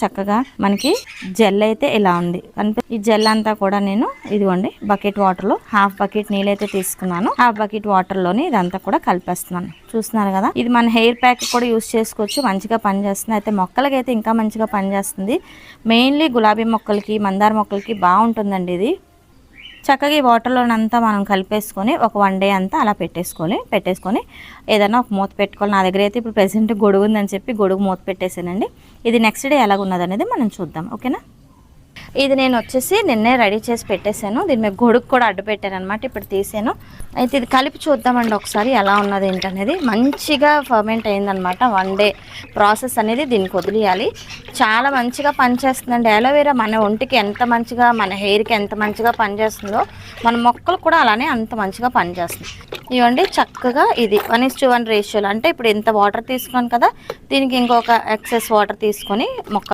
చక్కగా మనకి జెల్ అయితే ఇలా ఉంది. ఈ జెల్ అంతా కూడా నేను ఇదిగోండి బకెట్ వాటర్లో హాఫ్ బకెట్ నీళ్ళైతే తీసుకున్నాను. హాఫ్ బకెట్ వాటర్లోని ఇదంతా కూడా కలిపేస్తున్నాను. చూస్తున్నారు కదా? ఇది మన హెయిర్ ప్యాక్ కూడా యూస్ చేసుకోవచ్చు. మంచిగా పనిచేస్తుంది అయితే మొక్కలకి అయితే ఇంకా మంచిగా పనిచేస్తుంది మెయిన్లీ గులాబీ మొక్కలకి మందార మొక్కలకి బాగుంటుందండి ఇది. చక్కగా ఈ వాటర్లోనంతా మనం కలిపేసుకొని ఒక వన్ డే అంతా అలా పెట్టేసుకొని పెట్టేసుకొని ఏదైనా ఒక మూత పెట్టుకోవాలి. నా దగ్గర అయితే ఇప్పుడు ప్రెసెంట్ గొడుగు ఉందని చెప్పి గొడుగు మూత పెట్టేసానండి ఇది నెక్స్ట్ డే ఎలాగున్నది అనేది మనం చూద్దాం. ఓకేనా ఇది నేను వచ్చేసి నిన్నే రెడీ చేసి పెట్టేశాను. దీని మీద గొడుగు కూడా అడ్డు పెట్టాను అనమాట ఇప్పుడు తీసాను. అయితే ఇది కలిపి చూద్దామండి ఒకసారి ఎలా ఉన్నది ఏంటనేది. మంచిగా ఫర్మెంట్ అయిందనమాట వన్ డే ప్రాసెస్ అనేది దీనికి వదిలేయాలి. చాలా మంచిగా పనిచేస్తుందండి. అలోవెరా మన ఒంటికి ఎంత మంచిగా మన హెయిర్కి ఎంత మంచిగా పనిచేస్తుందో మన మొక్కలు కూడా అలానే అంత మంచిగా పనిచేస్తుంది. ఇవ్వండి చక్కగా ఇది. వన్ ఇస్ టు వన్ రేషియోలు అంటే ఇప్పుడు ఇంత వాటర్ తీసుకున్నాను కదా దీనికి ఇంకొక ఎక్సెస్ వాటర్ తీసుకొని మొక్క